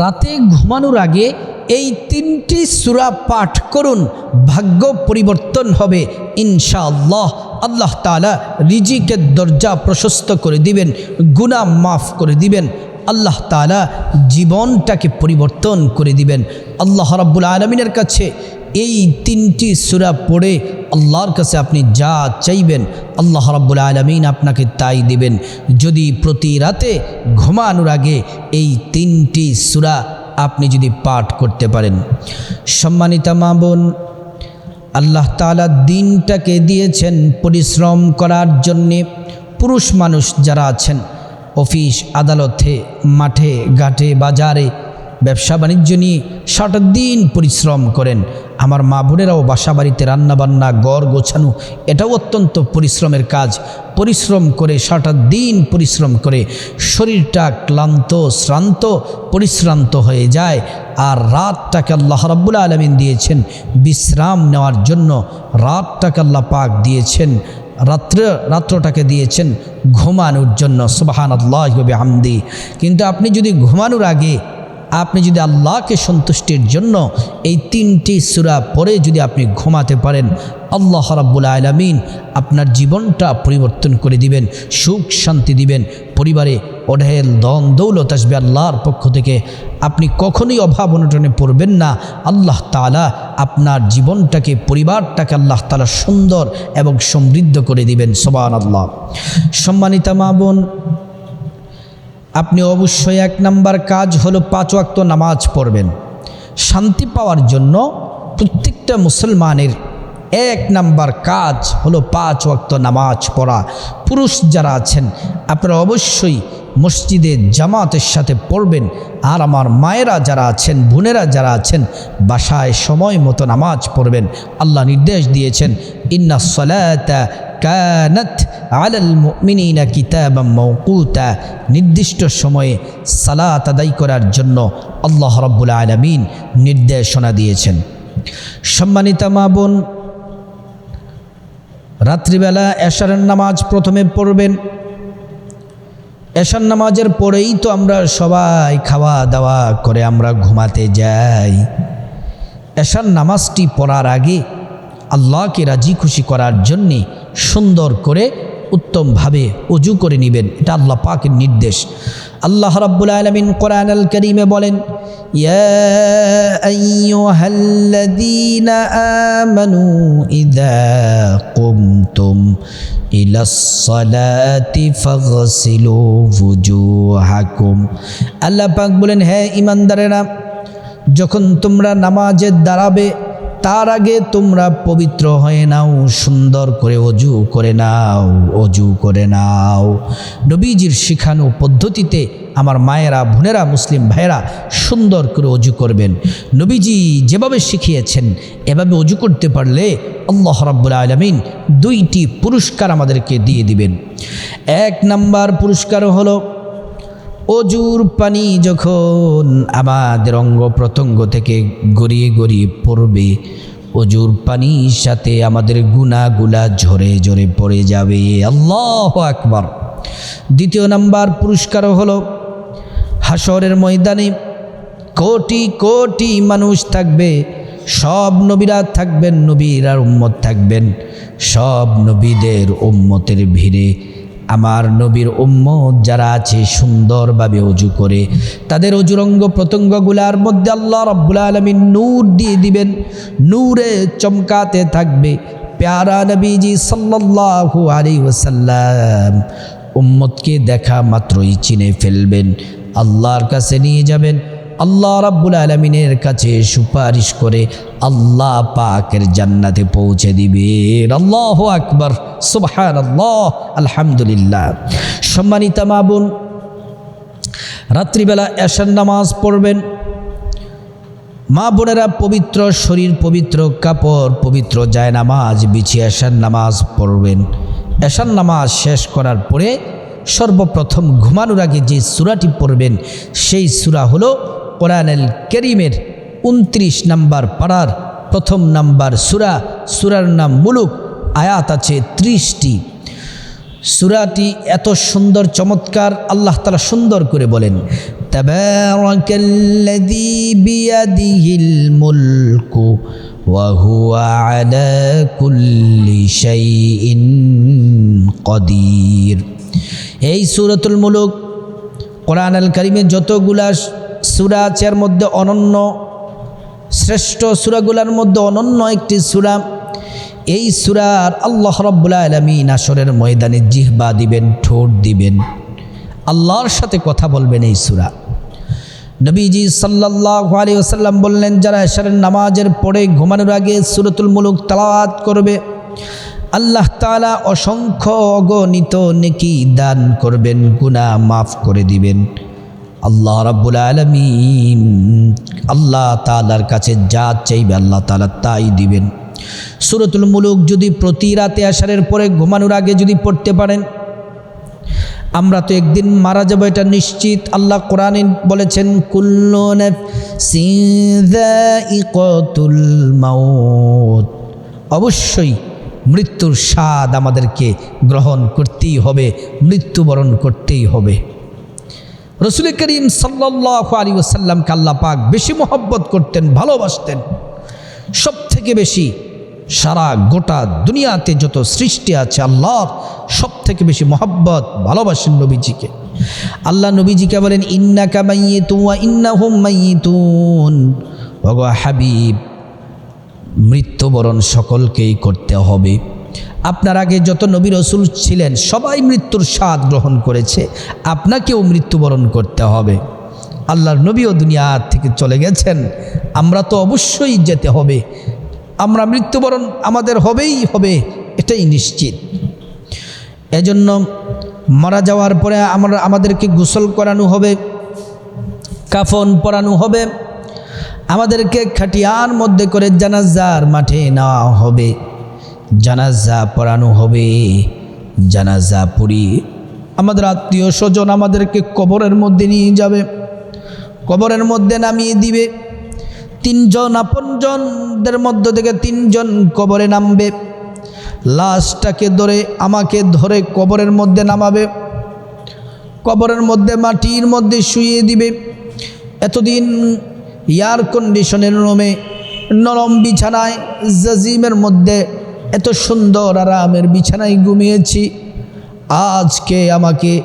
রাতে ঘুমানোর আগে এই তিনটি সুরা পাঠ করুন, ভাগ্য পরিবর্তন হবে, ইনশাআল্লাহ। আল্লাহ তালা রিজিকের দরজা প্রশস্ত করে দিবেন গুণা মাফ করে দিবেন। আল্লাহ তালা জীবনটাকে পরিবর্তন করে দিবেন। আল্লাহ রাব্বুল আলমিনের কাছে এই তিনটি সুরা পড়ে আল্লাহর কাছে আপনি যা চাইবেন আল্লাহ রাব্বুল আলমিন আপনাকে তাই দিবেন। যদি প্রতি রাতে ঘুমানোর আগে এই তিনটি সুরা আপনি যদি পাঠ করতে পারেন। সম্মানিতা মা বোন, আল্লাহ তালা দিনটাকে দিয়েছেন পরিশ্রম করার জন্যে। পুরুষ মানুষ যারা আছেন, অফিস, আদালতে, মাঠে, ঘাটে, বাজারে ব্যবসা বাণিজ্য নিয়ে সারাটা দিন পরিশ্রম করেন। আমার মা বোনেরাও বাসা বাড়িতে রান্নাবান্না গড় গোছানো, এটাও অত্যন্ত পরিশ্রমের কাজ। পরিশ্রম করে সারাটা দিন পরিশ্রম করে শরীরটা ক্লান্ত, শ্রান্ত, পরিশ্রান্ত হয়ে যায়। আর রাতটাকে আল্লাহ রাব্বুল আলমিন দিয়েছেন বিশ্রাম নেওয়ার জন্য। রাতটাকে আল্লাহ পাক দিয়েছেন, রাত্র, রাত্রটাকে দিয়েছেন ঘুমানোর জন্য। সুবাহান আল্লাহ হামদি কিন্তু আপনি যদি ঘুমানোর আগে আপনি যদি আল্লাহকে সন্তুষ্টির জন্য এই তিনটি সুরা পরে যদি আপনি ঘুমাতে পারেন, আল্লাহ রাব্বুল আলমিন আপনার জীবনটা পরিবর্তন করে দিবেন, সুখ শান্তি দিবেন, পরিবারে অঢেল দন দৌলত আসবে আল্লাহর পক্ষ থেকে। আপনি কখনোই অভাব অনটনে পড়বেন না, আল্লাহ তালা আপনার জীবনটাকে, পরিবারটাকে আল্লাহ তালা সুন্দর এবং সমৃদ্ধ করে দিবেন সবান আল্লাহ সম্মানিতা মা বোন আপনি অবশ্যই এক নাম্বার কাজ হলো পাঁচ ওয়াক্ত নামাজ পড়বেন। শান্তি পাওয়ার জন্য প্রত্যেকটা মুসলমানের এক নাম্বার কাজ হলো পাঁচ ওয়াক্ত নামাজ পড়া। পুরুষ যারা আছেন, আপনারা অবশ্যই মসজিদে জামাতের সাথে পড়বেন। আর আমার মায়েরা যারা আছেন, বোনেরা যারা আছেন, বাসায় সময় মতো নামাজ পড়বেন। আল্লাহ নির্দেশ দিয়েছেন, ইন্না সলাতা কানাত আলাল মুমিনিনা কিতাবাম মওকুতা। নির্দিষ্ট সময়ে সালাত আদায় করার জন্য আল্লাহ রাব্বুল আলামিন নির্দেশনা দিয়েছেন। সম্মানিতা মা বোন, রাত্রিবেলা এশারের নামাজ প্রথমে পড়বেন। এশার নামাজের পরেই তো আমরা সবাই খাওয়া দাওয়া করে আমরা ঘুমাতে যাই। এশার নামাজটি পড়ার আগে আল্লাহকে রাজি খুশি করার জন্যে সুন্দর করে উত্তমভাবে অজু করে নেবেন এটা আল্লাহ পাকের নির্দেশ আল্লাহ রাব্বুল আলমিন কোরআন আল করিমে বলেন يا أيها الذين آمنوا إذا قمتم إلى الصلاة فاغسلوا وجوهكم আল্লাহ পাক বলেন হ্যাঁ ইমানদারেরা যখন তোমরা নামাজে দাঁড়াবে তার আগে তোমরা পবিত্র হয়ে নাও, সুন্দর করে অজু করে নাও, অজু করে নাও। নবীজির শিখানো পদ্ধতিতে আমার মায়েরা, বোনেরা, মুসলিম ভাইয়েরা সুন্দর করে অজু করবেন। নবীজি যেভাবে শিখিয়েছেন, এভাবে অজু করতে পারলে আল্লাহ রাব্বুল আলমিন দুইটি পুরস্কার আমাদেরকে দিয়ে দিবেন। এক নাম্বার পুরস্কার হলো অজুর পানি যখন আমাদের অঙ্গ প্রত্যঙ্গ থেকে গড়িয়ে গড়িয়ে পড়বে, অজুর পানির সাথে আমাদের গুনাগুলা ঝরে ঝরে পড়ে যাবে। আল্লাহ আকবার। দ্বিতীয় নাম্বার পুরস্কার হলো হাসরের ময়দানে কোটি কোটি মানুষ থাকবে, সব নবীরা থাকবেন, নবীর আর উম্মত থাকবেন, সব নবীদের উম্মতের ভিড়ে আমার নবীর উম্মত যারা আছে সুন্দরভাবে অজু করে, তাদের অজুরঙ্গ প্রত্যঙ্গগুলার মধ্যে আল্লাহ রব্বুল আলমী নূর দিয়ে দিবেন। নূরে চমকাতে থাকবে প্যারা নবীজি সাল্লাল্লাহু আলী ওসাল্লাম উম্মতকে দেখা মাত্রই চিনে ফেলবেন, আল্লাহর কাছে নিয়ে যাবেন। আল্লাহ রাব্বুল আলমিনের কাছে সুপারিশ করে আল্লাহ পাকের জান্নাতে পৌঁছে দিবে আল্লাহ আকবর। সুবহান আল্লাহ আলহামদুলিল্লাহ। সম্মানিতা মা বোন, রাত্রিবেলা এশার নামাজ পড়বেন। মা বোনেরা পবিত্র শরীর, পবিত্র কাপড়, পবিত্র যায় নামাজ বিছিয়ে এশার নামাজ পড়বেন। এশার নামাজ শেষ করার পরে সর্বপ্রথম ঘুমানোর আগে যে সুরাটি পড়বেন, সেই সুরা হলো কোরআনুল করিমের উনত্রিশ নাম্বার পাড়ার প্রথম নাম্বার সুরা, সুরার নাম মুলুক, আয়াত আছে ত্রিশটি। সুরাটি এত সুন্দর, চমৎকার, আল্লাহ তালা সুন্দর করে বলেন এই সূরাতুল মুলুক কোরআন আল কারিমে যতগুলা সূরা আছে এর মধ্যে অনন্য, শ্রেষ্ঠ সূরাগুলার মধ্যে অনন্য একটি সুরা। এই সুরার আল্লাহ রব্বুল আলমিন আসরের ময়দানে জিহবা দিবেন, ঠোঁট দিবেন, আল্লাহর সাথে কথা বলবেন এই সুরা। নবীজি সাল্লাহ আলী ওসাল্লাম বললেন, যারা এশারের নামাজের পরে ঘুমানোর আগে সুরতুল মুলুক তালাওয়াত করবে, আল্লাহ তালা অসংখ্য অগণিত নেকি দান করবেন গুণা মাফ করে দিবেন। আল্লাহ রাব্বুল আলমিন আল্লাহ তালার কাছে যা চাইবে আল্লাহ তালা তাই দিবেন। সুরতুল মুলুক যদি প্রতি রাতে আসারের পরে ঘুমানোর আগে যদি পড়তে পারেন, আমরা তো একদিন মারা যাব এটা নিশ্চিত। আল্লাহ কোরআনে বলেছেন মাউত। অবশ্যই মৃত্যুর স্বাদ আমাদেরকে গ্রহণ করতেই হবে, মৃত্যুবরণ করতেই হবে। রসুল করিম সাল্লাহ আলী ওসাল্লামকে আল্লাহ পাক বেশি মোহব্বত করতেন, ভালোবাসতেন। সব থেকে বেশি সারা গোটা দুনিয়াতে যত সৃষ্টি আছে আল্লাহর সব থেকে বেশি মহব্বত ভালোবাসেন নবীজিকে। আল্লাহ নবীজিকে বলেন ইন্না কামাইয়ে তুয়া ইন্না হুম মাইতুন ভগো হাবিব, মৃত্যুবরণ সকলকেই করতে হবে। আপনার আগে যত নবী রসুল ছিলেন, সবাই মৃত্যুর স্বাদ গ্রহণ করেছে। আপনাকেও মৃত্যুবরণ করতে হবে। আল্লাহর নবীও দুনিয়া থেকে চলে গেছেন। আমরা তো অবশ্যই যেতে হবে। আমরা মৃত্যুবরণ আমাদের হবেই হবে, এটাই নিশ্চিত। এজন্য মারা যাওয়ার পরে আমরা আমাদেরকে গোসল করানো হবে, কাফন পরানো হবে। আমাদেরকে খাটিয়ার মধ্যে করে জানাজার মাঠে নেওয়া হবে। জানাজা পড়ানো হবে। জানাজা পড়ি আমাদের আত্মীয় স্বজন আমাদেরকে কবরের মধ্যে নিয়ে যাবে। কবরের মধ্যে নামিয়ে দিবে। তিনজন আপনজনদের মধ্য থেকে তিনজন কবরে নামবে। লাশটাকে ধরে আমাকে ধরে কবরের মধ্যে নামাবে। কবরের মধ্যে মাটির মধ্যে শুয়ে দিবে। এতদিন এয়ার কন্ডিশনের রুমে নরম বিছানায় জাজিমের মধ্যে এত সুন্দর আরামের বিছানায় ঘুমিয়েছি। আজকে আমাকে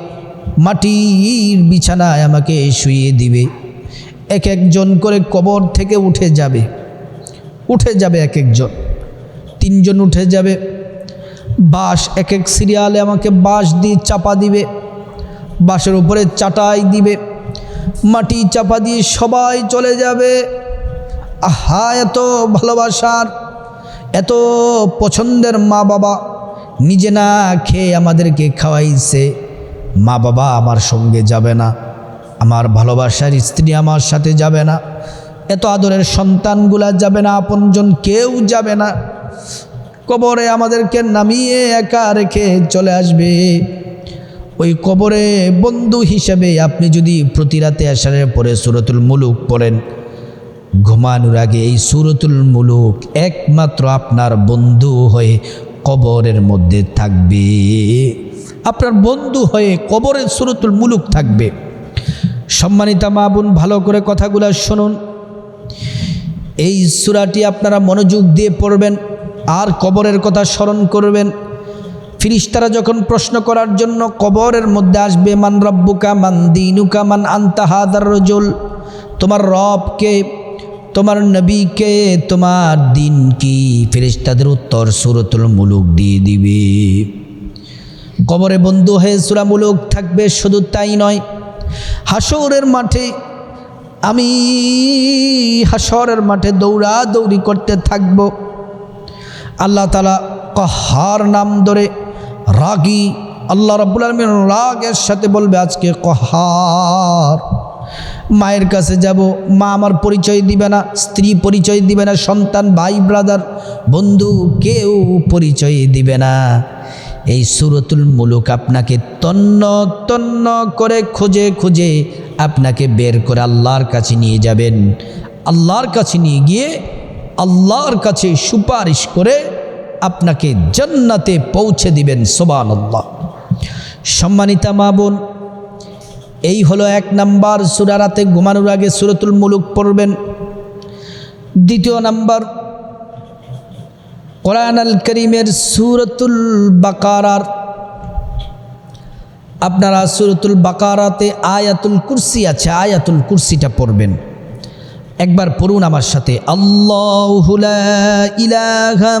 মাটির বিছানায় আমাকে শুয়ে দিবে। এক একজন করে কবর থেকে উঠে যাবে। উঠে যাবে এক একজন। তিনজন উঠে যাবে। বাঁশ, এক এক সিরিয়ালে আমাকে বাঁশ দিয়ে চাপা দিবে। বাঁশের উপরে চাটাই দিবে। মাটি চাপা দিয়ে সবাই চলে যাবে। আহা, এত ভালোবাসার এত পছন্দের মা বাবা নিজে না খেয়ে আমাদেরকে খাওয়াইছে। মা বাবা আমার সঙ্গে যাবে না, আমার ভালোবাসার স্ত্রী আমার সাথে যাবে না, এত আদরের সন্তানগুলা যাবে না, আপনজন কেউ যাবে না। কবরে আমাদেরকে নামিয়ে একা রেখে চলে আসবে। ওই কবরে বন্ধু হিসেবে আপনি যদি প্রতি রাতে আসারের পরে সুরতুল মুলুক পড়েন ঘুমানোর আগে এই সুরতুল মুলুক একমাত্র আপনার বন্ধু হয়ে কবরের মধ্যে থাকবে। আপনার বন্ধু হয়ে কবরের সুরতুল মুলুক থাকবে। সম্মানিতা মা বোন, ভালো করে কথাগুলো শুনুন। এই সুরাটি আপনারা মনোযোগ দিয়ে পড়বেন, আর কবরের কথা স্মরণ করবেন। ফিরিস্তারা যখন প্রশ্ন করার জন্য কবরের মধ্যে আসবে, মান রব্বুকা, মান দিনুকা, মান আন্তাহাদার রজুল? তোমার রবকে তোমার নবীকে তোমার দিন কি? ফেরিস্তাদের উত্তর সুরতুল মুলুক দিয়ে দিবে। কবরে বন্ধু হয়ে সুরা মুলুক থাকবে, শুধু তাই নয় হাসরের মাঠে, আমি হাসরের মাঠে দৌড়া দৌড়ি করতে থাকব। আল্লাহ তালা কহার নাম ধরে রাগি, আল্লাহ রব্বুল আলমিন রাগের সাথে বলবে, আজকে কহার। মায়ের কাছে যাব, মা আমার পরিচয় দিবে না, স্ত্রী পরিচয় দিবে না, সন্তান, ভাই ব্রাদার বন্ধু কেউ পরিচয় দিবে না। এই সুরতুল মুলুক আপনাকে তন্ন তন্ন করে খুঁজে খুঁজে আপনাকে বের করে আল্লাহর কাছে নিয়ে যাবেন। আল্লাহর কাছে নিয়ে গিয়ে আল্লাহর কাছে সুপারিশ করে আপনাকে জান্নাতে পৌঁছে দিবেন সোবান আল্লাহ সম্মানিতা মা বোন এই হলো এক নাম্বার সুরা রাতে ঘুমানোর আগে সুরতুল মুলুক পড়বেন। দ্বিতীয় নাম্বার কোরআন আল করিমের সুরতুল বাকারার। আপনারা সুরতুল বাকারাতে আয়াতুল কুরসি আছে, আয়াতুল কুরসিটা পড়বেন। একবার পড়ুন আমার সাথে। আল্লাহ ইলাহা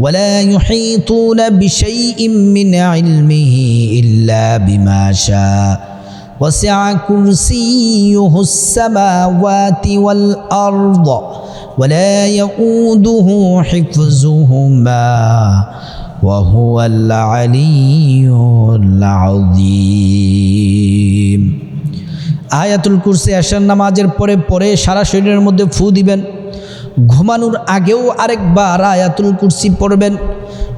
ولا يحيطون بشيء من علمه إلا بما شاء وسع كرسيه السماوات والأرض ولا يؤوده حفظهما وهو العلي العظيم আয়াতুল কুরসি আসার নামাজের পরে পরে সারা শরীরের মধ্যে ফু দিবেন ঘুমানোর আগেও আরেকবার আয়াতুল কুরসি পড়বেন।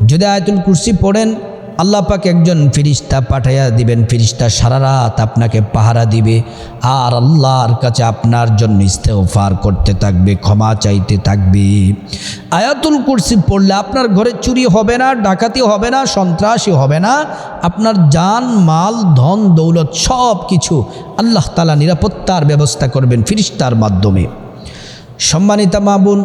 যদি আয়াতুল কুরসি পড়েন, আল্লাহ পাক একজন ফিরিস্তা পাঠাইয়া দিবেন। ফিরিস্তা সারা রাত আপনাকে পাহারা দিবে আর আল্লাহর কাছে আপনার জন্য ইস্তেফার করতে থাকবে, ক্ষমা চাইতে থাকবে। আয়াতুল কুরসি পড়লে আপনার ঘরে চুরি হবে না, ডাকাতি হবে না, সন্ত্রাসী হবে না, আপনার জান মাল, ধন, দৌলত সব কিছু আল্লাহ তালা নিরাপত্তার ব্যবস্থা করবেন ফিরিস্তার মাধ্যমে। সম্মানিতা মাবুন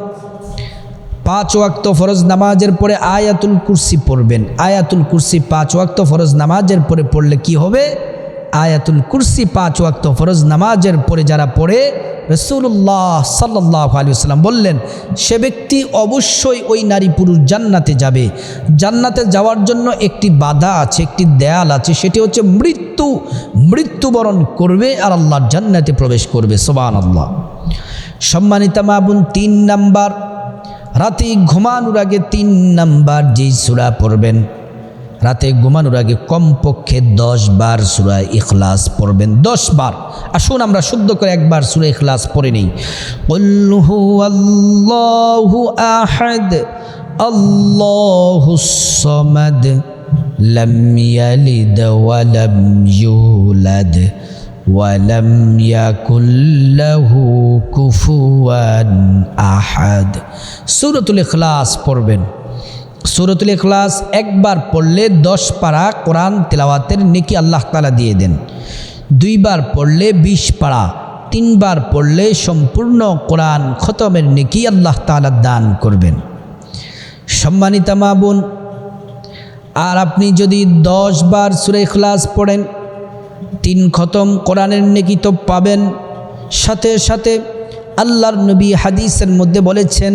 পাঁচ ওয়াক্ত ফরজ নামাজের পরে আয়াতুল কুরসি পড়বেন। আয়াতুল কুরসি পাঁচ ওয়াক্ত ফরজ নামাজের পরে পড়লে কি হবে? আয়াতুল কুরসি পাঁচ ওয়াক্ত ফরজ নামাজের পরে যারা পড়ে রসুল্লাহ সাল্লাহ আলিয়াল্লাম বললেন, সে ব্যক্তি অবশ্যই ওই নারী পুরুষ জান্নাতে যাবে। জান্নাতে যাওয়ার জন্য একটি বাধা আছে, একটি দেয়াল আছে, সেটি হচ্ছে মৃত্যু। মৃত্যুবরণ করবে আর আল্লাহ জান্নাতে প্রবেশ করবে। সোবান আল্লাহ সম্মানিতা মাবুন তিন নাম্বার। রাতে ঘুমানোর আগে তিন নাম্বার যেই সুরা পড়বেন, রাতে ঘুমানোর আগে কমপক্ষে দশ বার সুরা ইখলাস পড়বেন, দশ বার। আসুন আমরা শুদ্ধ করে একবার সুরা ইখলাস পড়ে নিই। আল্লাহু আহাদ আল্লাহু লাম ولم يكن له كفوا আহাদ সূরাতুল ইখলাস পড়বেন সূরাতুল ইখলাস একবার পড়লে দশ পারা কোরআন তেলাওয়াতের নেকি আল্লাহ তালা দিয়ে দেন দুইবার পড়লে বিশ পারা তিনবার পড়লে সম্পূর্ণ কোরআন খতমের নেকি আল্লাহ তালা দান করবেন সম্মানিতা মা বোন আর আপনি যদি দশ বার সুরে ইখলাস পড়েন তিন খতম কোরআনের নেকি তো পাবেন। সাথে সাথে আল্লাহর নবী হাদিসের মধ্যে বলেছেন,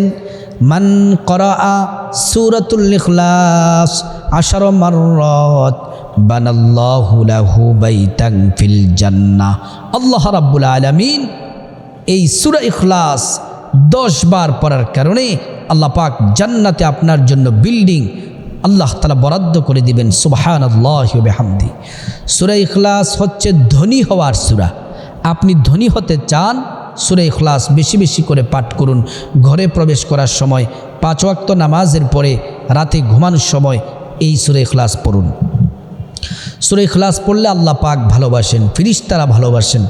মান করা সুরাতুল ইখলাস আশার মাররত বানাল্লাহু লাহু বাইতান ফিল জান্নাহ। আল্লাহ রাব্বুল আলামিন এই সূরা ইখলাস দশ বার পড়ার কারণে আল্লাহ পাক জান্নাতে আপনার জন্য বিল্ডিং আল্লাহ তালা বরাদ্দ করে দিবেন সুবাহান আল্লাহামদি সুরা ইখলাস হচ্ছে ধনী হওয়ার সুরা। আপনি ধনী হতে চান, সুরা ইখলাস বেশি বেশি করে পাঠ করুন। ঘরে প্রবেশ করার সময়, পাঁচ ওয়াক্ত নামাজের পরে, রাতে ঘুমানোর সময় এই সুরা ইখলাস পড়ুন। সুরা ইখলাস পড়লে আল্লাহ পাক ভালোবাসেন, ফিরিস্তারা ভালোবাসেন,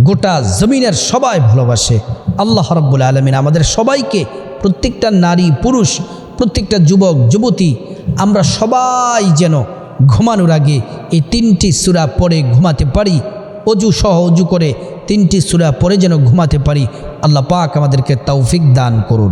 গোটা জমিনের সবাই ভালোবাসে। আল্লাহ রব্বুল আলমিন আমাদের সবাইকে প্রত্যেকটা নারী, পুরুষ, প্রত্যেকটা যুবক, যুবতী আমরা সবাই যেন ঘুমানোর আগে এই তিনটি সুরা পরে ঘুমাতে পারি, অজু সহ অজু করে তিনটি সুরা পরে যেন ঘুমাতে পারি। আল্লাহ পাক আমাদেরকে তৌফিক দান করুন।